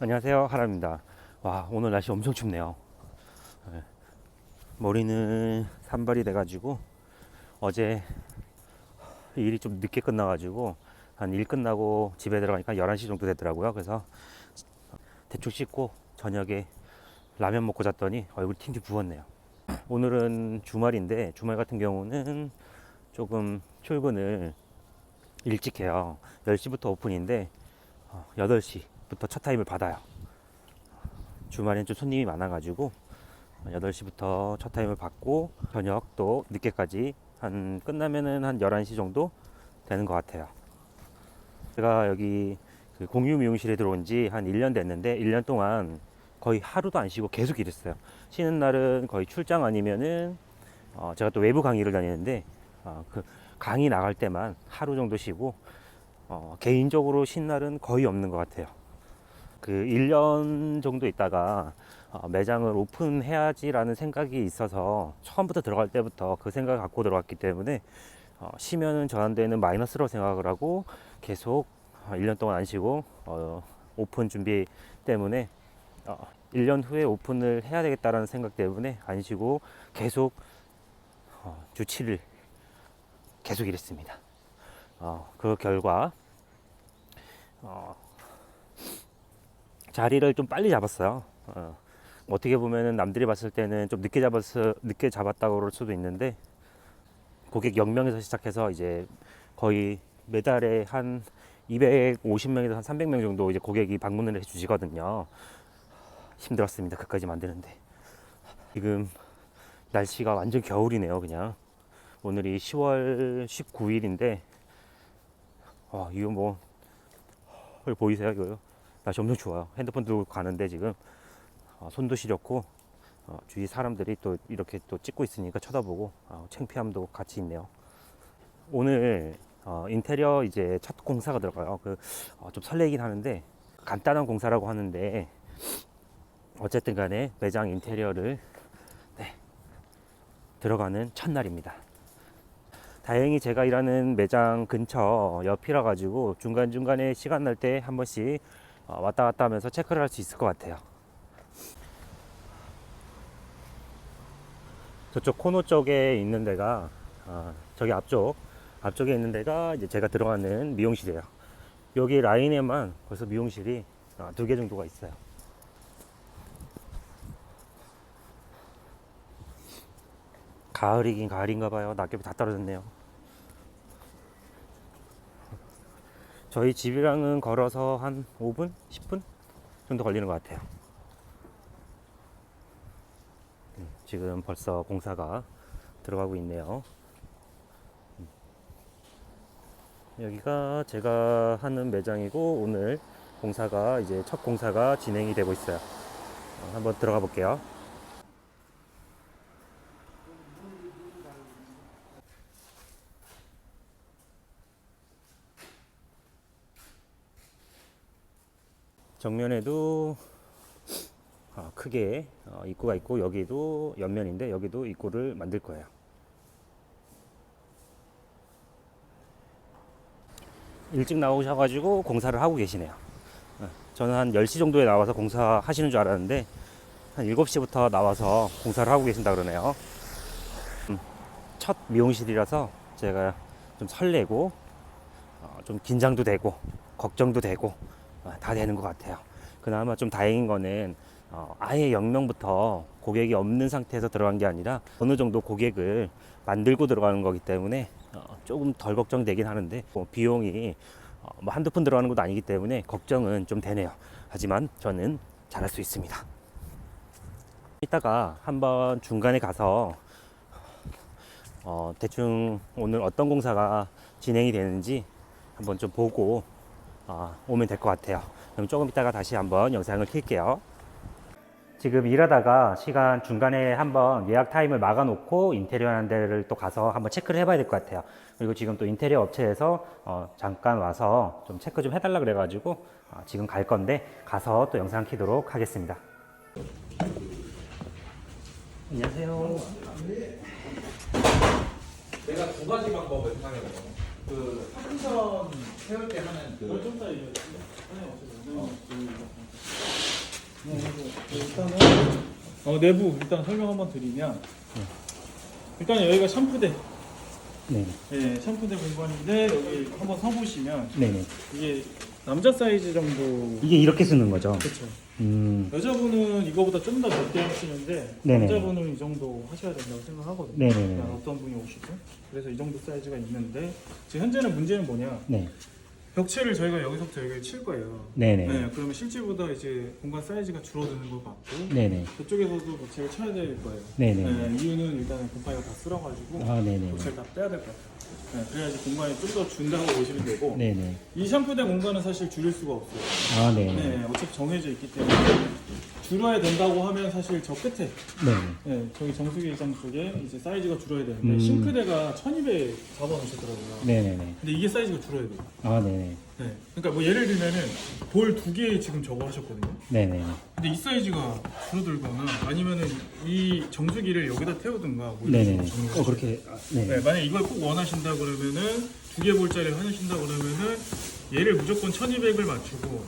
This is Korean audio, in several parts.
안녕하세요 하람입니다. 와 오늘 날씨 엄청 춥네요. 네. 머리는 산발이 돼가지고 어제 일이 좀 늦게 끝나가지고 한 일 끝나고 집에 들어가니까 11시 정도 되더라고요. 그래서 대충 씻고 저녁에 라면 먹고 잤더니 얼굴이 팅팅 부었네요. 오늘은 주말인데 주말 같은 경우는 조금 출근을 일찍 해요. 10시부터 오픈인데 어, 8시 부터 첫 타임을 받아요. 주말엔 좀 손님이 많아가지고 8시부터 첫 타임을 받고 저녁 또 늦게까지 한 끝나면은 한 11시 정도 되는 것 같아요. 제가 여기 그 공유 미용실에 들어온 지 한 1년 됐는데 1년 동안 거의 하루도 안 쉬고 계속 일했어요. 쉬는 날은 거의 출장 아니면은 어, 제가 또 외부 강의를 다니는데 어, 그 강의 나갈 때만 하루 정도 쉬고 어, 개인적으로 쉰 날은 거의 없는 것 같아요. 그 1년 정도 있다가 어, 매장을 오픈해야지라는 생각이 있어서 처음부터 들어갈 때부터 그 생각을 갖고 들어갔기 때문에 어, 쉬면은 저한테는 마이너스로 생각을 하고 계속 어, 1년 동안 안 쉬고 어, 오픈 준비 때문에 어, 1년 후에 오픈을 해야 되겠다라는 생각 때문에 안 쉬고 계속 어, 주 7일 계속 일했습니다. 어, 그 결과 어, 자리를 좀 빨리 잡았어요. 어, 어떻게 보면은 남들이 봤을 때는 좀 늦게 잡았어 늦게 잡았다고 그럴 수도 있는데 고객 0명에서 시작해서 이제 거의 매달에 한 250명에서 한 300명 정도 이제 고객이 방문을 해 주시거든요. 힘들었습니다. 그까지 만드는데 지금 날씨가 완전 겨울이네요. 그냥 오늘이 10월 19일인데 아, 이거 뭐 보이세요? 이거 날씨 엄청 좋아요. 핸드폰 들고 가는데 지금 어, 손도 시렵고 어, 주위 사람들이 또 이렇게 또 찍고 있으니까 쳐다보고 어, 창피함도 같이 있네요. 오늘 어, 인테리어 이제 첫 공사가 들어가요. 그, 어, 좀 설레긴 하는데 간단한 공사라고 하는데 어쨌든 간에 매장 인테리어를 네, 들어가는 첫날입니다. 다행히 제가 일하는 매장 근처 옆이라 가지고 중간중간에 시간 날 때 한 번씩 어, 왔다 갔다 하면서 체크를 할 수 있을 것 같아요. 저쪽 코너 쪽에 있는 데가 어, 저기 앞쪽 앞쪽에 있는 데가 이제 제가 들어가는 미용실이에요. 여기 라인에만 벌써 미용실이 어, 두개 정도가 있어요. 가을이긴 가을인가 봐요. 낙엽이 다 떨어졌네요. 저희 집이랑은 걸어서 한 5분? 10분 정도 걸리는 것 같아요. 음, 지금 벌써 공사가 들어가고 있네요. 음. 여기가 제가 하는 매장이고 오늘 공사가 이제 첫 공사가 진행이 되고 있어요. 어, 한번 들어가 볼게요. 정면에도 어, 크게 어, 입구가 있고 여기도 옆면인데 여기도 입구를 만들 거예요. 일찍 나오셔가지고 공사를 하고 계시네요. 어, 저는 한 10시 정도에 나와서 공사하시는 줄 알았는데 한 7시부터 나와서 공사를 하고 계신다 그러네요. 음, 첫 미용실이라서 제가 좀 설레고 어, 좀 긴장도 되고 걱정도 되고 어, 다 되는 것 같아요. 그나마 좀 다행인 거는 어, 아예 0명부터 고객이 없는 상태에서 들어간 게 아니라 어느 정도 고객을 만들고 들어가는 거기 때문에 어, 조금 덜 걱정되긴 하는데 뭐 비용이 어, 뭐 한두 푼 들어가는 것도 아니기 때문에 걱정은 좀 되네요. 하지만 저는 잘할 수 있습니다. 이따가 한번 중간에 가서 어, 대충 오늘 어떤 공사가 진행이 되는지 한번 좀 보고 어, 오면 될 것 같아요. 그럼 조금 이따가 다시 한번 영상을 킬게요. 지금 일하다가 시간 중간에 한번 예약 타임을 막아놓고 인테리어 하는 데를 또 가서 한번 체크를 해봐야 될 것 같아요. 그리고 지금 또 인테리어 업체에서 어, 잠깐 와서 좀 체크 좀 해달라 그래가지고 어, 지금 갈 건데 가서 또 영상 키도록 하겠습니다. 안녕하세요. 내가 두 가지 방법을 생각해봤거든. 그 파킨선 세울 때 하는 그 일단은 어. 네, 어, 내부 일단 설명 한번 드리면 일단 여기가 샴푸대. 네, 예, 샴푸대 공간인데 여기 한번 서보시면 네, 네. 이게 남자 사이즈 정도 이게 이렇게 쓰는 거죠? 그렇죠 음. 여자분은 이거보다 좀 더 넓게 하시는데 네네. 남자분은 이 정도 하셔야 된다고 생각하거든요 네네네. 그냥 어떤 분이 오시든 그래서 이 정도 사이즈가 있는데 지금 현재는 문제는 뭐냐 네. 벽체를 저희가 여기서부터 여기 칠 거예요 네네. 네, 그러면 실제보다 이제 공간 사이즈가 줄어드는 것 같고 네네. 그쪽에서도 벽체를 쳐야 될 거예요 네네. 네, 이유는 일단 곰팡이가 다 쓸어가지고 아, 네네. 벽체를 다 빼야 될 것 같아요 네, 그래야지 공간이 좀 더 준다고 보시면 되고 네네. 이 샴푸대 공간은 사실 줄일 수가 없어요 아, 네네. 네, 어차피 정해져 있기 때문에 줄여야 된다고 하면 사실 저 끝에 네네. 네, 저기 정수기 의장 쪽에 이제 사이즈가 줄어야 되는데 음. 싱크대가 1200 잡아놓으셨더라고요 네네네. 근데 이게 사이즈가 줄어야 돼요 아, 네네. 네. 그러니까 뭐 예를 들면은 볼 두 개 지금 저거 하셨거든요 네네. 근데 이 사이즈가 줄어들거나 아니면은 이 정수기를 여기다 태우든가 뭐 이런 네네. 식으로 어, 그렇게. 아, 네. 네, 만약 이걸 꼭 원하신다 그러면은 두 개 볼짜리를 하신다 그러면은 얘를 무조건 1200을 맞추고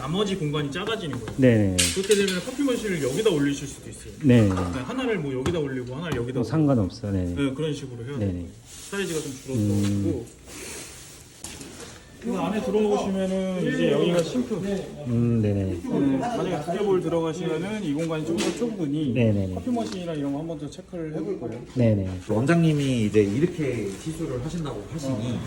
나머지 공간이 작아지는 거예요. 네네. 그렇게 되면 커피 머신을 여기다 올리실 수도 있어요. 네네. 네, 하나를 뭐 여기다 올리고 하나를 여기다 뭐 올리고 상관없어. 네네. 네, 그런 식으로 해야 네네. 돼요. 사이즈가 좀 줄어들고 그 안에 들어오시면은 이제 여기가 싱크. 음, 네네. 네, 만약에 두개볼 들어가시면은 이 공간이 좀 더 좁으니 네네네. 커피 머신이랑 이런 거 한 번 더 체크를 해볼 거예요. 네네. 원장님이 이제 이렇게 시술을 하신다고 하시니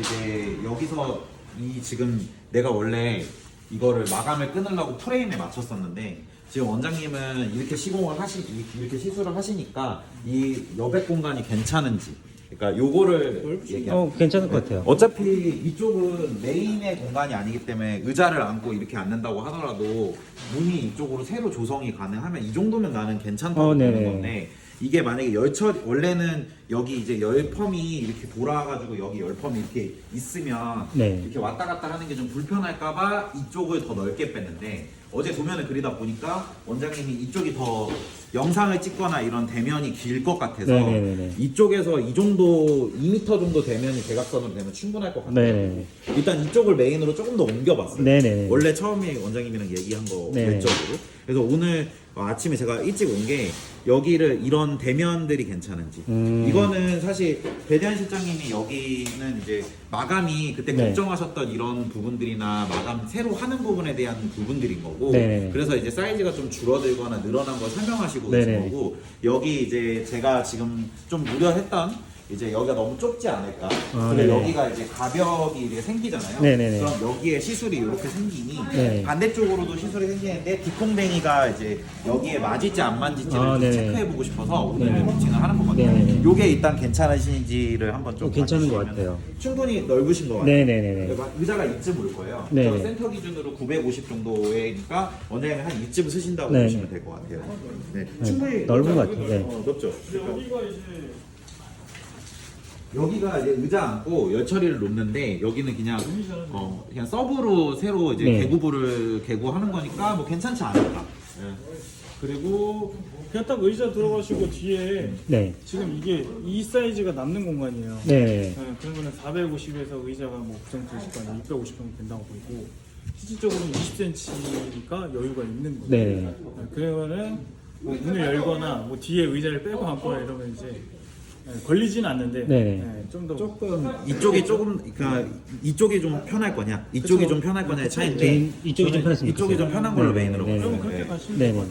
이제 여기서 이 지금 내가 원래 이거를 마감을 끊으려고 프레임에 맞췄었는데 지금 원장님은 이렇게 시공을 하시 이렇게 시술을 하시니까 이 여백 공간이 괜찮은지 그러니까 요거를 얘기하 어, 괜찮을 것 같아요. 어차피 이쪽은 메인의 공간이 아니기 때문에 의자를 안고 이렇게 앉는다고 하더라도 문이 이쪽으로 새로 조성이 가능하면 이 정도면 나는 괜찮다고 어, 네네. 보는 건데 이게 만약에 열처리 원래는 여기 이제 열펌이 이렇게 돌아가지고 여기 열펌이 이렇게 있으면 네. 이렇게 왔다 갔다 하는 게 좀 불편할까봐 이쪽을 더 넓게 뺐는데 어제 도면을 그리다 보니까 원장님이 이쪽이 더 영상을 찍거나 이런 대면이 길 것 같아서 네네네네. 이쪽에서 이 정도 2m 정도 대면이 대각선으로 되면 충분할 것 같아요. 네네. 일단 이쪽을 메인으로 조금 더 옮겨봤어요. 네네네. 원래 처음에 원장님이랑 얘기한 거 네네. 외적으로. 그래서 오늘 아침에 제가 일찍 온 게 여기를 이런 대면들이 괜찮은지. 음. 이거는 사실 배대한 실장님이 여기는 이제 마감이 그때 네. 걱정하셨던 이런 부분들이나 마감 새로 하는 부분에 대한 부분들인 거고. 네네. 그래서 이제 사이즈가 좀 줄어들거나 늘어난 걸 설명하시고 계신 네네. 거고 여기 이제 제가 지금 좀 우려했던 이제 여기가 너무 좁지 않을까. 아, 근데 네네. 여기가 이제 가벽이 이렇게 생기잖아요. 네네네. 그럼 여기에 시술이 이렇게 생기니 네. 반대쪽으로도 시술이 생기는데 뒷콩뱅이가 이제 여기에 맞을지 안 맞을지를 아, 좀 네네. 체크해보고 싶어서 오늘 네네. 코칭을 하는 거거든요. 요게 일단 괜찮으신지를 한번 좀 어, 괜찮은 것 봐주시면 같아요. 충분히 넓으신 것 같아요. 네네네네. 의자가 이쯤 올 거예요. 네네. 저 센터 기준으로 950 정도에니까 원장님이 한 이쯤 쓰신다고 네네. 보시면 될 것 같아요. 네, 충분히 넓은 것? 같아요. 네. 어, 넓죠. 여기가 이제 여기가 이제 의자 앉고 열 처리를 놓는데 여기는 그냥 어 그냥 서브로 새로 이제 네. 개구부를 개구하는 거니까 뭐 괜찮지 않을까. 예. 그리고 그냥 딱 의자 들어가시고 뒤에 네. 지금 이게 이 사이즈가 남는 공간이에요. 네. 네, 그러면 450에서 의자가 뭐그거 아니에요. 650 정도 된다고 보이고 실질적으로는 20cm가 여유가 있는 거예요. 네. 네, 그러면은 뭐 문을 열거나 뭐 뒤에 의자를 빼고 앉거나 이러면 이제 네, 걸리진 않는데 네. 좀더 조금 이쪽이 조금 그러니까 이쪽이 좀 편할 거냐, 이쪽이 그쵸. 좀 편할 거냐의 차이인데 좀 이쪽이 좀 편했으면 이쪽이 좀 좋겠어요. 편한 걸로 네, 메인으로 네, 가요. 그러면 그렇게 네. 가시면 네 네.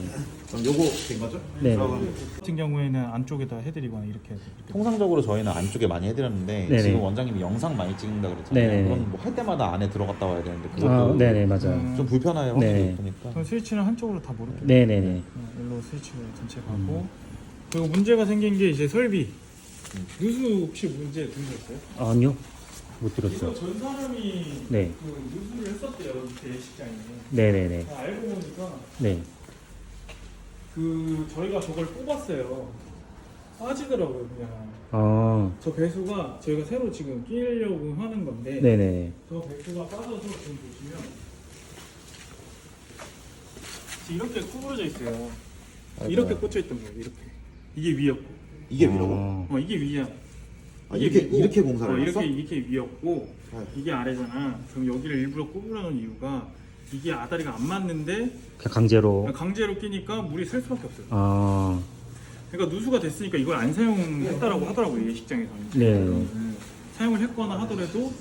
그럼 요거 된 거죠? 네. 그럼 같은 경우에는 안쪽에다 해드리거나 이렇게 해서 이렇게 통상적으로 저희는 안쪽에 많이 해드렸는데 네네. 지금 원장님이 영상 많이 찍는다 그랬잖아요. 네네. 그럼 뭐할 때마다 안에 들어갔다 와야 되는데 그것도 아, 네네, 맞아요. 음. 좀 불편해요. 네. 확실히 보니까. 그럼 스위치는 한쪽으로 다 모를게요. 네네네. 어, 일로 스위치 전체 가고 그리고 문제가 생긴 게 이제 설비 누수 혹시 문제 들으셨어요? 아니요. 못 이거 들었어요. 전 사람이 네. 그 누수를 했었대요 예식장에 네네네. 알고 보니까 네. 그 저희가 저걸 뽑았어요 빠지더라고요 그냥 아, 저 배수가 저희가 새로 지금 끼려고 하는 건데 네네. 저 배수가 빠져서 지금 보시면 지금 이렇게 구부러져 있어요 이렇게 꽂혀 있던 거예요 이렇게 이게 위였고 이게. 어, 어 이게 위야. 아, 이렇게- 위고, 이렇게 공사를 어, 했어? 이렇게 이렇게 위였고 아. 이게 아래잖아. 그럼 여기를 일부러 구부려 놓은 이유가 이게 아다리가 안 맞는데 그냥 강제로. 강제로 끼니까 물이 셀 수밖에 없어요. 아, 그러니까 누수가 됐으니까 이걸 안 사용했다라고 하더라고요 예식장에서는. 네. 네. 사용을 했거나 하더라도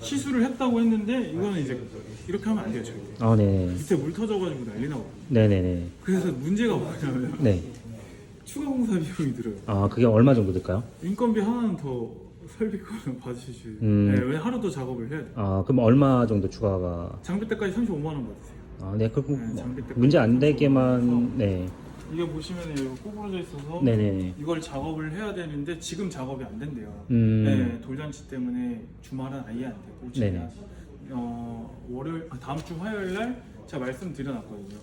시술을 했다고 했는데 이거는 이제 이렇게 하면 안 돼요. 아, 네. 밑에 물 터져가지고 난리 나고. 네네네. 그래서 문제가 뭐냐면 네. 추가 공사 비용이 들어요. 아, 그게 얼마 정도 들까요? 인건비 하나는 더 설비권을 받으시지. 음. 네, 왜 하루 더 작업을 해야 돼. 아, 그럼 얼마 정도 추가가? 장비 때까지 35만 원 받으세요. 아, 네. 그럼 네, 장비 때까지. 문제 안 되게만, 네. 이게 보시면 여기 꼬부러져 있어서 네네네. 이걸 작업을 해야 되는데 지금 작업이 안 된대요. 음. 네, 돌잔치 때문에 주말은 아예 안. 꼴찌가. 네네. 어, 월요일 아, 다음 주 화요일 날 제가 말씀드려놨거든요.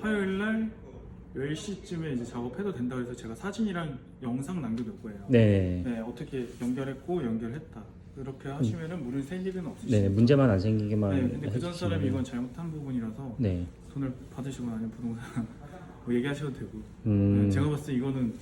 화요일 날 10시쯤에 이제 작업해도 된다 그래서 제가 사진이랑 영상 남겨둘 거예요. 네. 네, 어떻게 연결했고 연결했다. 그렇게 하시면은 물을 셀 일은 없으시죠. 네, 문제만 안 생기게만. 네, 근데 그전 해주시면은- 사람이 이건 잘못한 부분이라서 네. 돈을 받으시거나 아니면 부동산 뭐 얘기하셔도 되고. 음. 네, 제가 봤을 때 이거는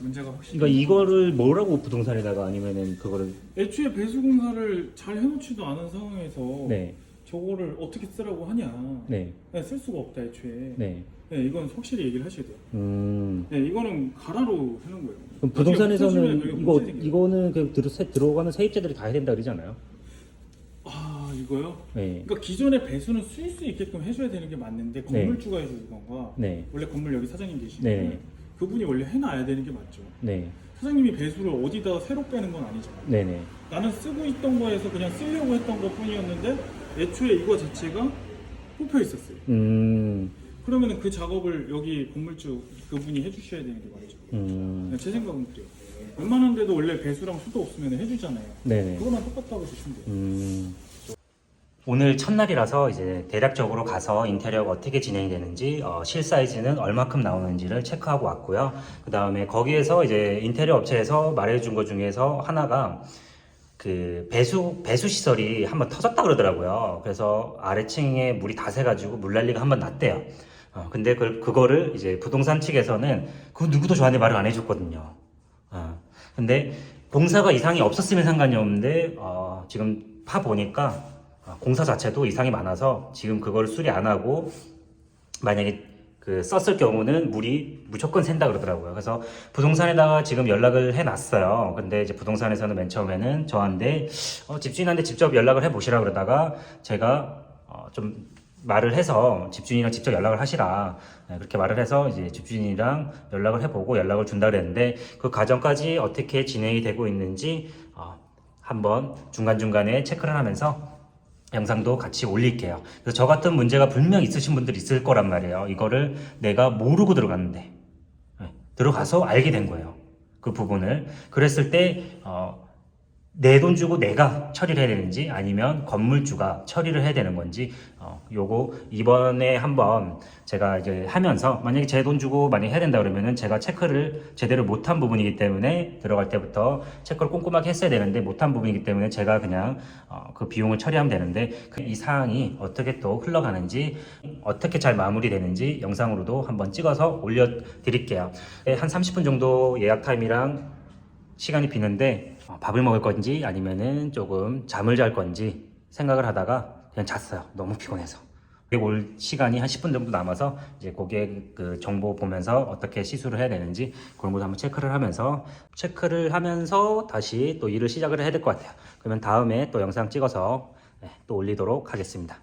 문제가 확실히. 그러니까 이거를 뭐라고 부동산에다가 아니면은 그거를 애초에 배수 공사를 잘 해놓지도 않은 상황에서 네. 저거를 어떻게 쓰라고 하냐. 네. 네, 쓸 수가 없다 애초에. 네. 네. 이건 확실히 얘기를 하셔야 돼요. 음. 네, 이거는 가라로 해놓은 거예요. 그럼 부동산에서는 이거. 이거는 그 들어, 세- 들어가는 세입자들이 다 해야 된다 그러지 않아요? 아 이거요? 네. 그러니까 기존의 배수는 쓸 수 있게끔 해줘야 되는 게 맞는데 건물주가 해서 그런가? 네. 원래 건물 여기 사장님 계시면 네. 그분이 원래 해놔야 되는 게 맞죠. 네. 사장님이 배수를 어디다 새로 빼는 건 아니잖아요. 네네. 나는 쓰고 있던 거에서 그냥 쓰려고 했던 것 뿐이었는데 애초에 이거 자체가 뽑혀 있었어요. 음. 그러면 그 작업을 여기 건물주 그분이 해주셔야 되는 게 맞죠. 음. 제 생각은 그래요. 웬만한 데도 원래 배수랑 수도 없으면 해주잖아요. 네네. 그거랑 똑같다고 보시면 돼요. 음. 오늘 첫날이라서 이제 대략적으로 가서 인테리어가 어떻게 진행이 되는지 어, 실 사이즈는 얼마큼 나오는지를 체크하고 왔고요. 그 다음에 거기에서 이제 인테리어 업체에서 말해준 것 중에서 하나가 그 배수 배수 시설이 한번 터졌다 그러더라고요. 그래서 아래층에 물이 다 새가지고 물 난리가 한번 났대요. 어, 근데 그 그거를 이제 부동산 측에서는 그 누구도 저한테 말을 안 해줬거든요. 어, 근데 공사가 이상이 없었으면 상관이 없는데 어, 지금 파 보니까 어, 공사 자체도 이상이 많아서 지금 그걸 수리 안 하고 만약에 그 썼을 경우는 물이 무조건 샌다 그러더라고요. 그래서 부동산에다가 지금 연락을 해놨어요. 근데 이제 부동산에서는 맨 처음에는 저한테 어, 집주인한테 직접 연락을 해보시라 그러다가 제가 어, 좀 말을 해서 집주인이랑 직접 연락을 하시라 네, 그렇게 말을 해서 이제 집주인이랑 연락을 해보고 연락을 준다 그랬는데 그 과정까지 어떻게 진행이 되고 있는지 어, 한번 중간중간에 체크를 하면서 영상도 같이 올릴게요. 그래서 저 같은 문제가 분명 있으신 분들 있을 거란 말이에요. 이거를 내가 모르고 들어갔는데 네, 들어가서 알게 된 거예요. 그 부분을 그랬을 때 어, 내 돈 주고 내가 처리를 해야 되는지 아니면 건물주가 처리를 해야 되는 건지 어, 요거 이번에 한번 제가 이제 하면서 만약에 제 돈 주고 만약에 해야 된다 그러면은 제가 체크를 제대로 못한 부분이기 때문에 들어갈 때부터 체크를 꼼꼼하게 했어야 되는데 못한 부분이기 때문에 제가 그냥 어, 그 비용을 처리하면 되는데 그이 사항이 어떻게 또 흘러가는지 어떻게 잘 마무리되는지 영상으로도 한번 찍어서 올려 드릴게요. 네, 한 30분 정도 예약 타임이랑 시간이 비는데 어, 밥을 먹을 건지 아니면은 조금 잠을 잘 건지 생각을 하다가 그냥 잤어요. 너무 피곤해서. 그리고 올 시간이 한 10분 정도 남아서 이제 고객 그 정보 보면서 어떻게 시술을 해야 되는지 그런 것도 한번 체크를 하면서 체크를 하면서 다시 또 일을 시작을 해야 될 것 같아요. 그러면 다음에 또 영상 찍어서 네, 또 올리도록 하겠습니다.